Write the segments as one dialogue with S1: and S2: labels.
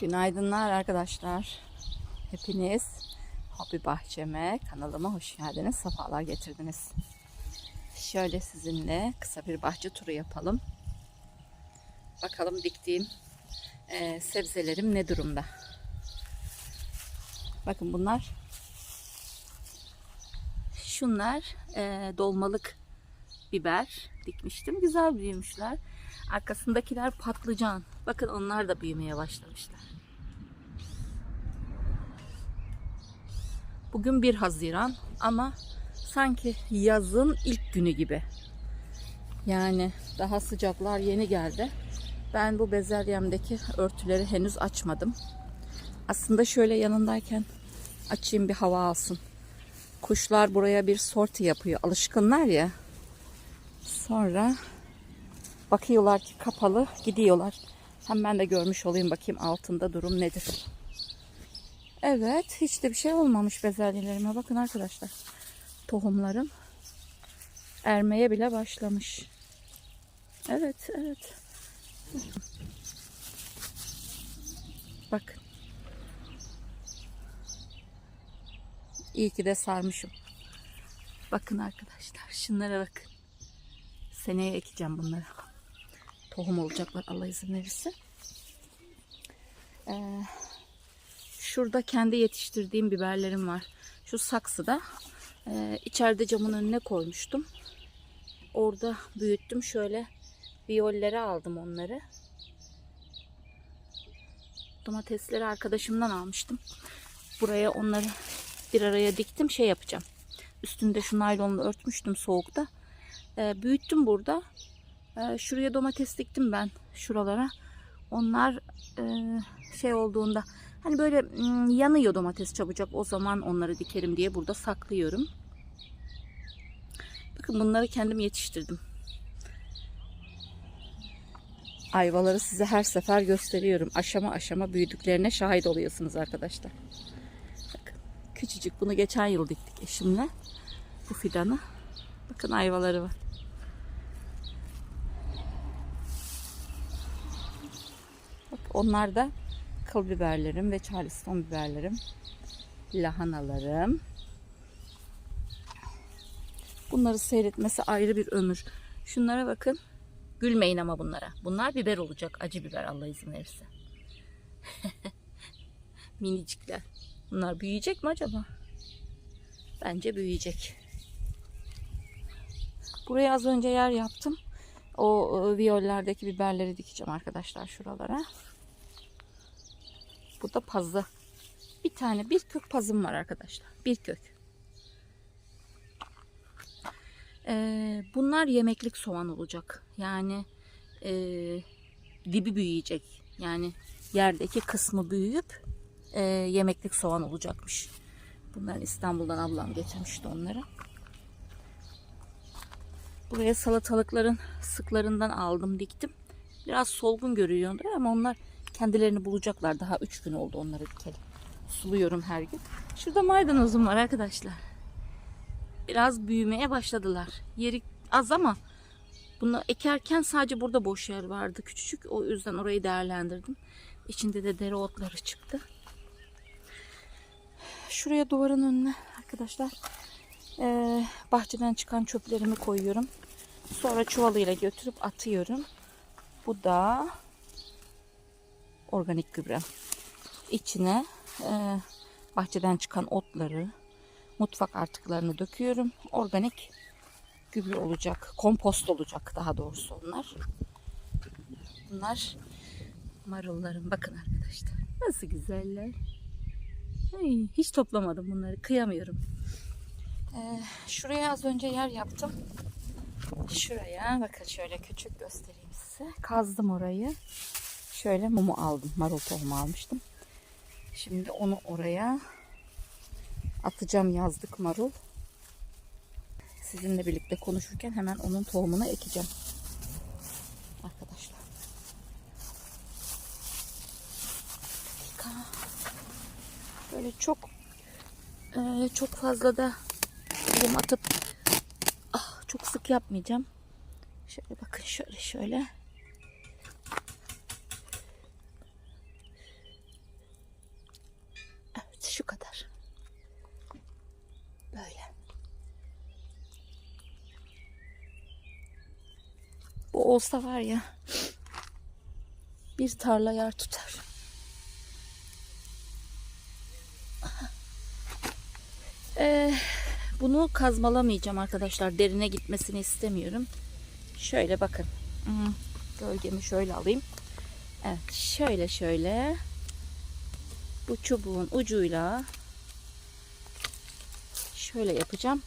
S1: Günaydınlar arkadaşlar. Hepiniz Hobi Bahçeme kanalıma hoş geldiniz. Sefalar getirdiniz. Şöyle sizinle kısa bir bahçe turu yapalım. Bakalım diktiğim eee, sebzelerim ne durumda. Bakın bunlar şunlar eee, dolmalık biber dikmiştim. Güzel büyümüşler. Arkasındakiler patlıcan. Bakın onlar da büyümeye başlamışlar. Bugün 1 Haziran ama sanki yazın ilk günü gibi. Yani daha sıcaklar yeni geldi. Ben bu bezelyemdeki örtüleri henüz açmadım. Aslında şöyle yanındayken açayım bir hava alsın. Kuşlar buraya bir sorti yapıyor. Alışkınlar ya. Sonra bakıyorlar ki kapalı gidiyorlar. Hem ben de görmüş olayım bakayım altında durum nedir. Evet hiç de bir şey olmamış bezelyelerime. Bakın arkadaşlar. Tohumlarım ermeye bile başlamış. Evet evet. Bakın. İyi ki de sarmışım. Bakın arkadaşlar şunlara bakın. Seneye ekeceğim bunları. Tohum olacaklar Allah izin verirse. Ee, şurada kendi yetiştirdiğim biberlerim var. Şu saksıda e, içeride camın önüne koymuştum. Orada büyüttüm. Şöyle viyollere aldım onları. Domatesleri arkadaşımdan almıştım. Buraya onları bir araya diktim. Şey yapacağım. Üstünde şu naylonla örtmüştüm soğukta. Ee, büyüttüm burada. Ee, şuraya domates diktim ben şuralara. Onlar e, şey olduğunda hani böyle mm, yanıyor domates çabucak o zaman onları dikerim diye burada saklıyorum. Bakın bunları kendim yetiştirdim. Ayvaları size her sefer gösteriyorum. Aşama aşama büyüdüklerine şahit oluyorsunuz arkadaşlar. Bakın küçücük bunu geçen yıl diktik eşimle. Bu fidanı. Bakın ayvaları var. Onlar da kıl biberlerim ve charleston biberlerim. Lahanalarım. Bunları seyretmesi ayrı bir ömür. Şunlara bakın. Gülmeyin ama bunlara. Bunlar biber olacak. Acı biber Allah izin verirse. Minicikler. Bunlar büyüyecek mi acaba? Bence büyüyecek. Buraya az önce yer yaptım. O e, viyollerdeki biberleri dikeceğim arkadaşlar şuralara. Burada pazı. Bir tane bir kök pazım var arkadaşlar. Bir kök. Ee, bunlar yemeklik soğan olacak. Yani e, dibi büyüyecek. Yani yerdeki kısmı büyüyüp e, yemeklik soğan olacakmış. Bunları İstanbul'dan ablam getirmişti onları. Buraya salatalıkların sıklarından aldım diktim. Biraz solgun görünüyordu ama onlar kendilerini bulacaklar. Daha 3 gün oldu onları dikelim. Suluyorum her gün. Şurada maydanozum var arkadaşlar. Biraz büyümeye başladılar. Yeri az ama bunu ekerken sadece burada boş yer vardı küçücük. O yüzden orayı değerlendirdim. İçinde de dereotları çıktı. Şuraya duvarın önüne arkadaşlar ee, bahçeden çıkan çöplerimi koyuyorum. Sonra çuvalıyla götürüp atıyorum. Bu da organik gübre. İçine e, bahçeden çıkan otları, mutfak artıklarını döküyorum. Organik gübre olacak, kompost olacak daha doğrusu onlar. Bunlar marullarım. Bakın arkadaşlar. Nasıl güzeller. Ay, hiç toplamadım bunları. Kıyamıyorum. Ee, şuraya az önce yer yaptım. Şuraya bakın şöyle küçük göstereyim size. Kazdım orayı. Şöyle mumu aldım. Marul tohumu almıştım. Şimdi onu oraya atacağım yazlık marul. Sizinle birlikte konuşurken hemen onun tohumunu ekeceğim. Arkadaşlar. Böyle çok e, çok fazla da elim atıp ah, çok sık yapmayacağım. Şöyle bakın şöyle şöyle. Olsa var ya bir tarla yer tutar. Ee, bunu kazmalamayacağım arkadaşlar. Derine gitmesini istemiyorum. Şöyle bakın. Hmm, Gölgemi şöyle alayım. Evet şöyle şöyle. Bu çubuğun ucuyla şöyle yapacağım.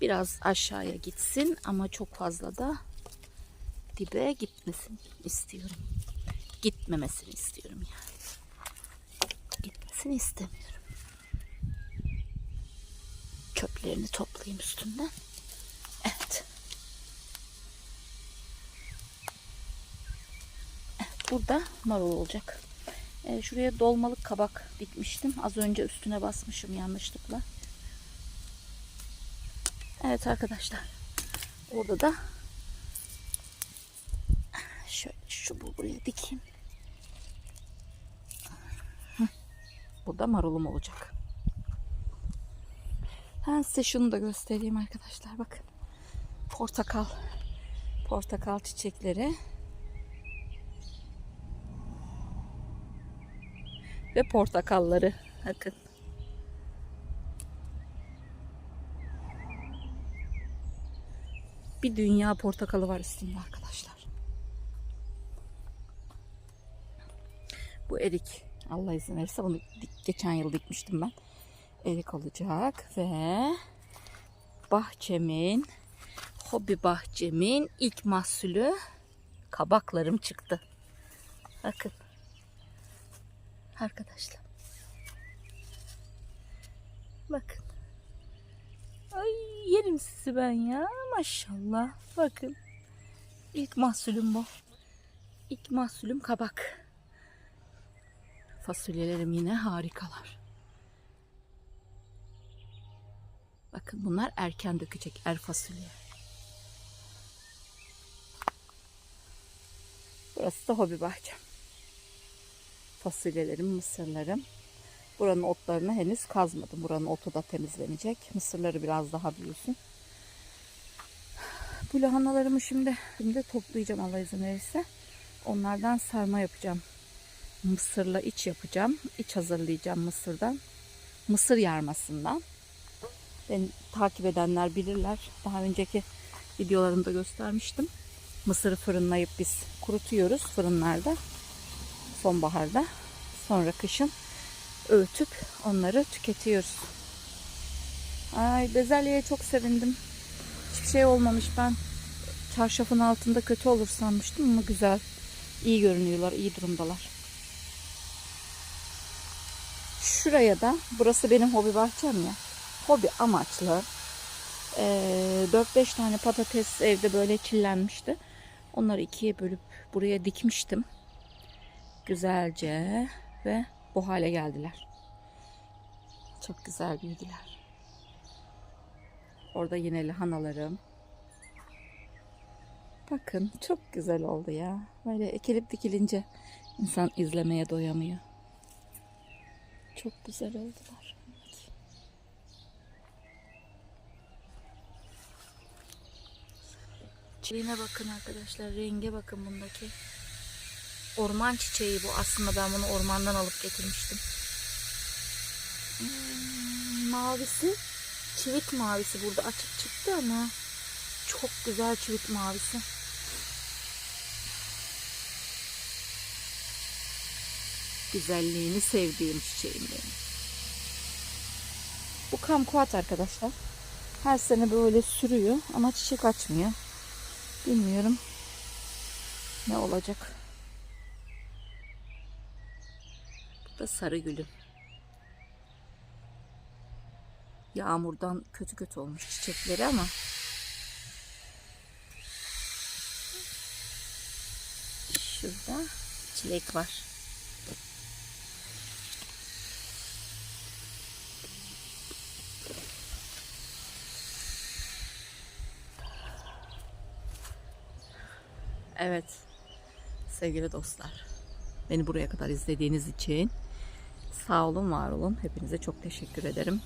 S1: Biraz aşağıya gitsin ama çok fazla da dibe gitmesin istiyorum. Gitmemesini istiyorum yani. Gitmesini istemiyorum. Çöplerini toplayayım üstünden. Evet. Burada marul olacak. Ee, şuraya dolmalık kabak dikmiştim. Az önce üstüne basmışım yanlışlıkla. Evet arkadaşlar. Orada da şöyle şu bu buraya dikeyim. Burada marulum olacak. Ben size şunu da göstereyim arkadaşlar. Bakın. Portakal. Portakal çiçekleri. Ve portakalları. Bakın. Bir dünya portakalı var üstünde arkadaşlar. Bu erik. Allah izin verirse bunu geçen yıl dikmiştim ben. Erik olacak ve bahçemin hobi bahçemin ilk mahsulü kabaklarım çıktı. Bakın. Arkadaşlar. Bakın. Ay yerim sizi ben ya. Maşallah. Bakın. İlk mahsulüm bu. İlk mahsulüm kabak. Fasulyelerim yine harikalar. Bakın bunlar erken dökecek er fasulye. Burası da hobi bahçem. Fasulyelerim, mısırlarım. Buranın otlarını henüz kazmadım. Buranın otu da temizlenecek. Mısırları biraz daha büyüsün. Bu lahanalarımı şimdi, şimdi toplayacağım Allah izin verirse. Onlardan sarma yapacağım. Mısırla iç yapacağım. İç hazırlayacağım mısırdan. Mısır yarmasından. Beni takip edenler bilirler. Daha önceki videolarımda göstermiştim. Mısırı fırınlayıp biz kurutuyoruz fırınlarda. Sonbaharda. Sonra kışın öğütüp onları tüketiyoruz. Ay bezelyeye çok sevindim. Hiçbir şey olmamış. Ben çarşafın altında kötü olur sanmıştım ama güzel. İyi görünüyorlar, iyi durumdalar. Şuraya da, burası benim hobi bahçem ya. Hobi amaçlı. Ee, 4-5 tane patates evde böyle çillenmişti. Onları ikiye bölüp buraya dikmiştim. Güzelce ve bu hale geldiler. Çok güzel büyüdüler. Orada yine lahanalarım. Bakın çok güzel oldu ya. Böyle ekilip dikilince insan izlemeye doyamıyor. Çok güzel oldular. Çiçeğine bakın arkadaşlar. Renge bakın bundaki. Orman çiçeği bu. Aslında ben bunu ormandan alıp getirmiştim. Hmm, mavisi çivit mavisi burada açık çıktı ama çok güzel çivit mavisi. Güzelliğini sevdiğim çiçeğim benim. Bu kamkuat arkadaşlar. Her sene böyle sürüyor ama çiçek açmıyor. Bilmiyorum ne olacak. Bu da sarı gülüm. Yağmurdan kötü kötü olmuş çiçekleri ama şurada çilek var. Evet sevgili dostlar beni buraya kadar izlediğiniz için sağ olun var olun hepinize çok teşekkür ederim.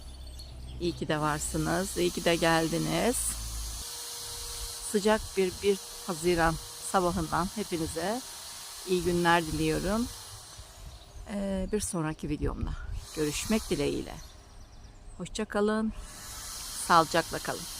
S1: İyi ki de varsınız. İyi ki de geldiniz. Sıcak bir bir Haziran sabahından hepinize iyi günler diliyorum. Ee, bir sonraki videomda görüşmek dileğiyle. Hoşça kalın. Sağlıcakla kalın.